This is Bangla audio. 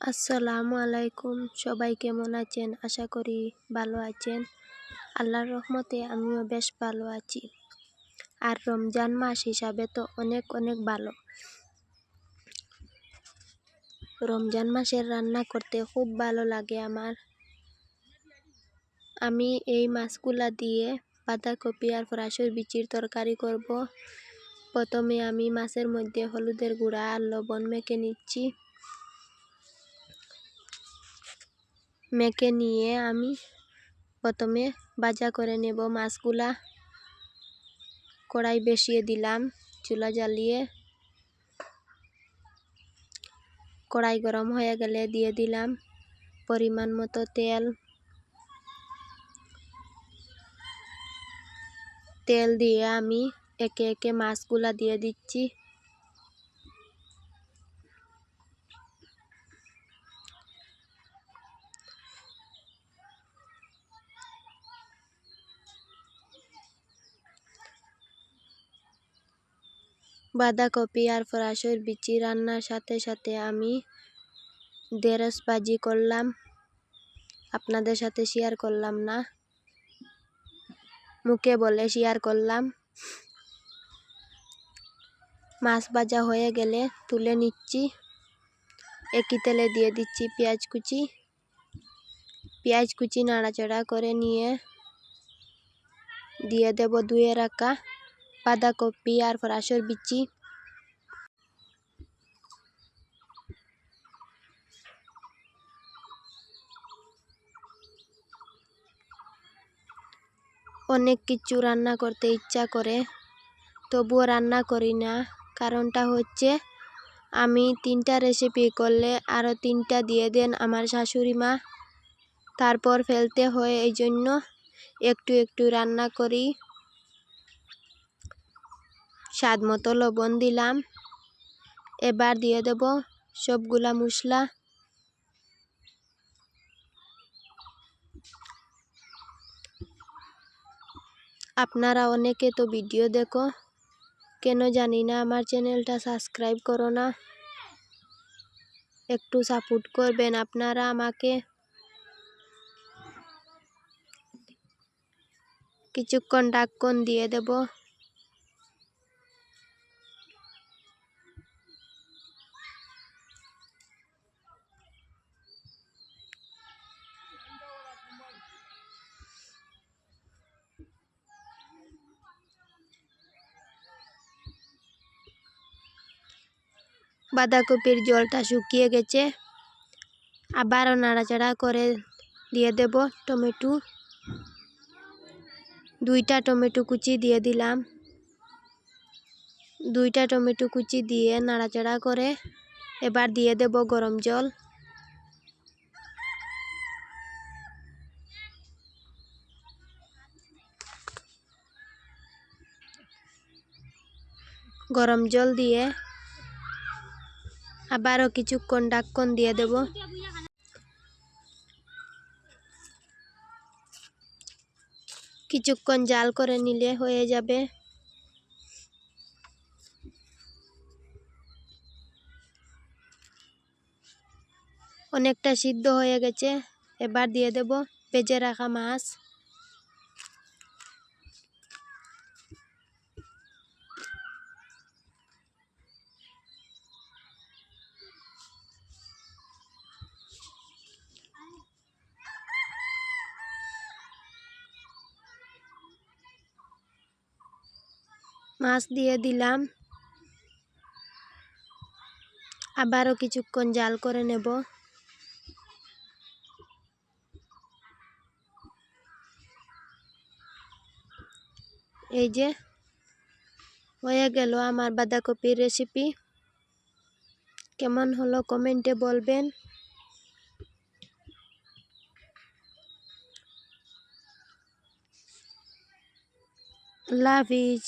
আসসালামু আলাইকুম। সবাই কেমন আছেন? আশা করি ভালো আছেন। আল্লাহর রহমতে আমিও বেশ ভালো আছি। আর রমজান মাস হিসাবে তো অনেক অনেক ভালো। রমজান মাসের রান্না করতে খুব ভালো লাগে আমার। আমি এই মাছগুলা দিয়ে বাঁধাকপি আর ফরাসের বিচির তরকারি করব। প্রথমে আমি মাছের মধ্যে হলুদের গুঁড়া আর লবণ মেখে নিচ্ছি। মেখে নিয়ে আমি প্রথমে ভাজা করে নেব। মাছগুলা কড়াই বসিয়ে দিলাম, চুলা জ্বালিয়ে কড়াই গরম হয়ে গেলে দিয়ে দিলাম পরিমাণ মতো তেল। তেল দিয়ে আমি একে একে মাছগুলা দিয়ে দিচ্ছি। বাঁধাকপি আর ফরাসের বিচি রান্নার সাথে সাথে আমি দেরস ভাজি করলাম। আপনাদের সাথে শেয়ার করলাম না। মুখে বলে শেয়ার করলাম। মাছ ভাজা হয়ে গেলে তুলে নিচ্ছি। একই তেলে দিয়ে দিচ্ছি পেঁয়াজ কুচি। পেঁয়াজ কুচি নাড়াচাড়া করে নিয়ে দিয়ে দেব দুয়ে রাখা বাঁধাকপি আর ফরাসের বিচি। অনেক কিছু রান্না করতে ইচ্ছা করে, তবুও রান্না করি না। কারণটা হচ্ছে, আমি তিনটা রেসিপি করলে আরও তিনটা দিয়ে দেন আমার শাশুড়ি মা। তারপর ফেলতে হয় এই জন্য একটু একটু রান্না করি। স্বাদ মতো লবণ দিলাম। এবার দিয়ে দেব সবগুলা মশলা। আপনারা অনেকে তো ভিডিও দেখো, কেন জানি না আমার চ্যানেলটা সাবস্ক্রাইব করো না। একটু সাপোর্ট করবেন আপনারা আমাকে। কিছুক্ষণ ডাক্কন দিয়ে দেব। বাঁধাকপির জলটা শুকিয়ে গেছে। আবারও নাড়াচাড়া করে দিয়ে দেব টমেটো। দুইটা টমেটো কুচি দিয়ে দিলাম। দুইটা টমেটো কুচি দিয়ে নাড়াচাড়া করে এবার দিয়ে দেব গরম জল। গরম জল দিয়ে আবারও কিছুক্ষণ ডাক্কন দিয়ে দেব। কিছুক্ষণ জাল করে নিলে হয়ে যাবে। অনেকটা সিদ্ধ হয়ে গেছে। এবার দিয়ে দেব ভেজে রাখা মাছ। মাছ দিয়ে দিলাম। আবারও কিছুক্ষণ জাল করে নেব। এই যে, হয়ে গেল আমার বাঁধাকপির রেসিপি কেমন হলো কমেন্টে বলবেন। আল্লাহ হাফিজ।